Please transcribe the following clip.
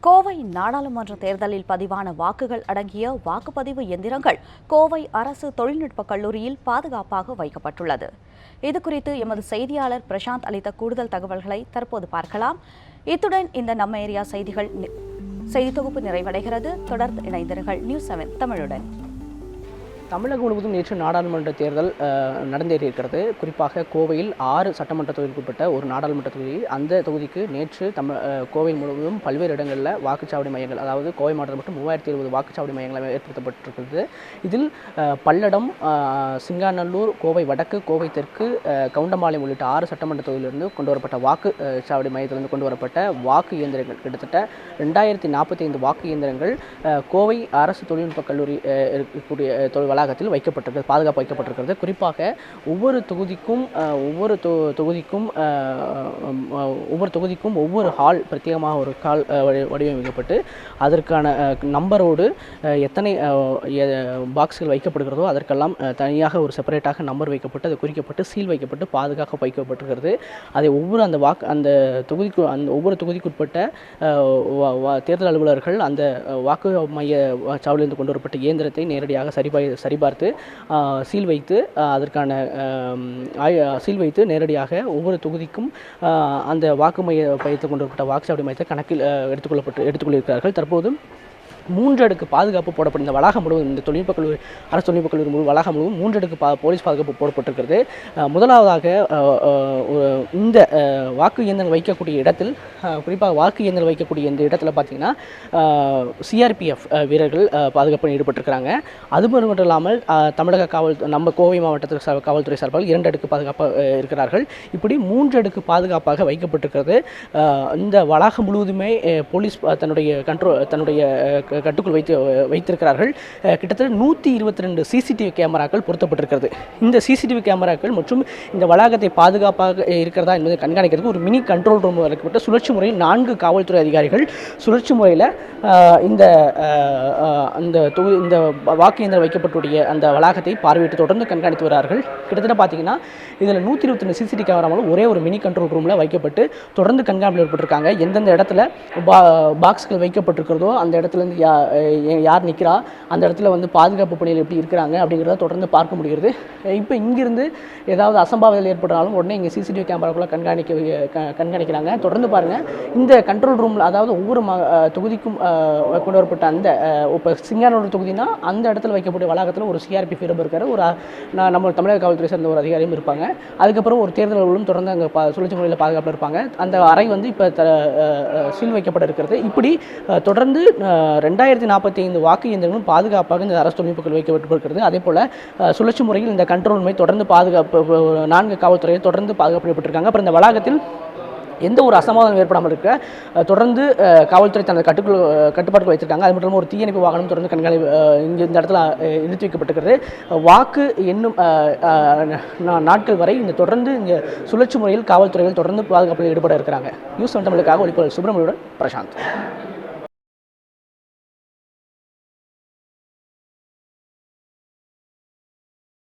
கோவை நாடாளுமன்ற தேர்தலில் பதிவான வாக்குகள் அடங்கிய வாக்குப்பதிவு எந்திரங்கள் கோவை அரசு தொழில்நுட்ப கல்லூரியில் பாதுகாப்பாக வைக்கப்பட்டுள்ளது. இதுகுறித்து எமது செய்தியாளர் பிரசாந்த் அளித்த கூடுதல் தகவல்களை தற்போது பார்க்கலாம். இத்துடன் இந்த நம்ம ஏரியா செய்திகள் செய்தி தொகுப்பு நிறைவடைகிறது. தொடர்ந்து இணைந்திருங்கள். News seven தமிழுடன். தமிழகம் முழுவதும் நேற்று நாடாளுமன்ற தேர்தல் நடந்தேறியிருக்கிறது. குறிப்பாக கோவையில் ஆறு சட்டமன்ற தொகுதிக்குட்பட்ட ஒரு நாடாளுமன்ற தொகுதி அந்த தொகுதிக்கு நேற்று தமிழ் கோவை முழுவதும் பல்வேறு இடங்களில் வாக்குச்சாவடி மையங்கள் அதாவது கோவை மாவட்டத்தில் மட்டும் மூவாயிரத்தி இருபது வாக்குச்சாவடி மையங்கள் ஏற்படுத்தப்பட்டிருக்கிறது. இதில் பல்லடம் சிங்காநல்லூர் கோவை வடக்கு கோவை தெற்கு அஹ், கவுண்டம்பாளையம் உள்ளிட்ட ஆறு சட்டமன்ற தொகுதியிலிருந்து கொண்டு வரப்பட்ட வாக்கு சாவடி மையத்திலிருந்து கொண்டு வரப்பட்ட வாக்கு இயந்திரங்கள். கிட்டத்தட்ட ரெண்டாயிரத்தி நாற்பத்தி ஐந்து வாக்கு இயந்திரங்கள் கோவை அரசு தொழில்நுட்ப கல்லூரி இருக்கக்கூடிய தொழில் வளாகத்தில் வைக்கப்பட்டிருக்கிறது பாதுகாப்பு வைக்கப்பட்டிருக்கிறது. குறிப்பாக ஒவ்வொரு தொகுதிக்கும் ஒவ்வொரு தொ தொகுதிக்கும் ஒவ்வொரு தொகுதிக்கும் ஒவ்வொரு ஹால் பிரத்யேகமாக ஒரு கால் வடி- வடிவமைக்கப்பட்டு அதற்கான நம்பரோடு எத்தனை பாக்ஸ்கள் வைக்கப்படுகிறதோ அதற்கெல்லாம் தனியாக ஒரு செப்பரேட்டாக நம்பர் வைக்கப்பட்டு அது குறிக்கப்பட்டு சீல் வைக்கப்பட்டு பாதுகாக்க வைக்கப்பட்டிருக்கிறது. அதை ஒவ்வொரு அந்த வாக்கு அந்த தொகுதிக்கு அந்த ஒவ்வொரு தொகுதிக்குட்பட்ட தேர்தல் அலுவலர்கள் அந்த வாக்கு மைய வா- கொண்டு வரப்பட்ட இயந்திரத்தை நேரடியாக சரிபாய் சரிபார்த்து சீல் வைத்து அதற்கான சீல் வைத்து நேரடியாக ஒவ்வொரு தொகுதிக்கும் அந்த வாக்கு மைய பயத்து கொண்டிருக்கப்பட்ட வாக்குச்சாவடி மையத்தை கணக்கில் எடுத்துக்கொள்ளப்பட்டு எடுத்துக்கொள்ளிருக்கிறார்கள் தற்போது மூன்று அடுக்கு பாதுகாப்பு போடப்படும் இந்த வளாகம் முழுவதும் இந்த தொழில்நுட்ப கல்லூரி அரசு தொழில்நுட்ப கல்லூரி முழு வளாகம் முழுவதும் மூன்றடுக்கு பா போலீஸ் பாதுகாப்பு போடப்பட்டிருக்கிறது. முதலாவதாக இந்த வாக்கு இயந்திரம் வைக்கக்கூடிய இடத்தில் குறிப்பாக வாக்கு இயந்திரம் வைக்கக்கூடிய இந்த இடத்துல பார்த்தீங்கன்னா சிஆர்பிஎஃப் வீரர்கள் பாதுகாப்பில் பாதுகாப்பு ஈடுபட்டிருக்கிறாங்க. அது மட்டும் இல்லாமல் தமிழக காவல் நம்ம கோவை மாவட்டத்தில் காவல்துறை சார்பாக இரண்டு அடுக்கு பாதுகாப்பாக இருக்கிறார்கள். இப்படி மூன்று அடுக்கு பாதுகாப்பாக வைக்கப்பட்டிருக்கிறது. இந்த வளாகம் முழுவதுமே போலீஸ் தன்னுடைய கண்ட்ரோல் தன்னுடைய கட்டுக்குள் வைத்து வைத்திருக்கிறார்கள். கிட்டத்தட்ட நூற்றி இருபத்தி ரெண்டு சிசிடிவி கேமராக்கள் பொருத்தப்பட்டிருக்கிறது. இந்த சிசிடிவி கேமராக்கள் மற்றும் இந்த வளாகத்தை பாதுகாப்பாக இருக்கிறதா என்பதை கண்காணிக்கிறதுக்கு ஒரு மினி கண்ட்ரோல் ரூம் வைக்கப்பட்ட சுழற்சி முறையில் நான்கு காவல்துறை அதிகாரிகள் சுழற்சி முறையில் இந்த அந்த தொகுதி இந்த வாக்கு இயந்திரம் வைக்கப்பட்டுடைய அந்த வளாகத்தை பார்வையிட்டு தொடர்ந்து கண்காணித்து வருகிறார்கள் கிட்டத்தட்ட பார்த்தீங்கன்னா இதில் நூற்றி இருபத்தி ரெண்டு சிசிடிவி கேமராவும் ஒரே ஒரு மினி கண்ட்ரோல் ரூமில் வைக்கப்பட்டு தொடர்ந்து கண்காணிப்பில் ஏற்பட்டிருக்காங்க. எந்தெந்த இடத்துல பா பாக்ஸ்கள் வைக்கப்பட்டிருக்கிறதோ அந்த இடத்துல இருந்து யா யார் நிற்கிறா அந்த இடத்துல வந்து பாதுகாப்பு பணியில் எப்படி இருக்கிறாங்க அப்படிங்கிறத தொடர்ந்து பார்க்க முடிகிறது. இப்போ இங்கிருந்து ஏதாவது அசம்பாவிதம் ஏற்பட்டாலும் உடனே இங்கே சிசிடிவி கேமராக்குள்ளே கண்காணிக்க கண்காணிக்கிறாங்க. தொடர்ந்து பாருங்கள் இந்த கண்ட்ரோல் ரூமில் அதாவது ஒவ்வொரு ம தொகுதிக்கும் கொண்டு வரப்பட்ட அந்த இப்போ சிங்கானூர் தொகுதினா அந்த இடத்துல வைக்கக்கூடிய வளாகத்தில் ஒரு சிஆர்பி ஃபீரப் இருக்கார். ஒரு நம்ம தமிழக காவல்துறை சேர்ந்த ஒரு அதிகாரியும் இருப்பாங்க. அதுக்கப்புறம் ஒரு தேர்தல் அலுவலும் தொடர்ந்து அங்கே பா சுழற்சி முறையில் பாதுகாப்பில் இருப்பாங்க. அந்த அறை வந்து இப்போ சீல் வைக்கப்பட இருக்கிறது இப்படி தொடர்ந்து ரெண்டு ரெண்டாயிரத்தி நாற்பத்தி ஐந்து வாக்கு இயந்திரங்களும் பாதுகாப்பாக இந்த அரசு தொழில்நுட்பங்கள் வைக்கப்பட்டிருக்கிறது அதே போல் சுழற்சி முறையில் இந்த கண்ட்ரோல் முறை தொடர்ந்து பாதுகாப்பு நான்கு காவல்துறையை தொடர்ந்து பாதுகாப்பிடப்பட்டிருக்காங்க. அப்புறம் இந்த வளாகத்தில் எந்த ஒரு அசமாதானம் ஏற்படாமல் இருக்க தொடர்ந்து காவல்துறை தனது கட்டுக்குள் கட்டுப்பாட்டுக்கு வைத்திருக்காங்க. அது மட்டும் இல்லாமல் ஒரு தீயணைப்பு வாகனம் தொடர்ந்து கண்காணி இங்கே இந்த இடத்துல நிறுத்தி வைக்கப்பட்டிருக்கிறது. வாக்கு என்னும் நா- நாட்கள் வரை இந்த தொடர்ந்து இங்கே சுழற்சி முறையில் காவல்துறைகள் தொடர்ந்து பாதுகாப்பில் ஈடுபட இருக்கிறாங்க. நியூஸ் தமிழுக்காக ஒளிப்பவர் சுப்பிரமணியுடன் பிரசாந்த்.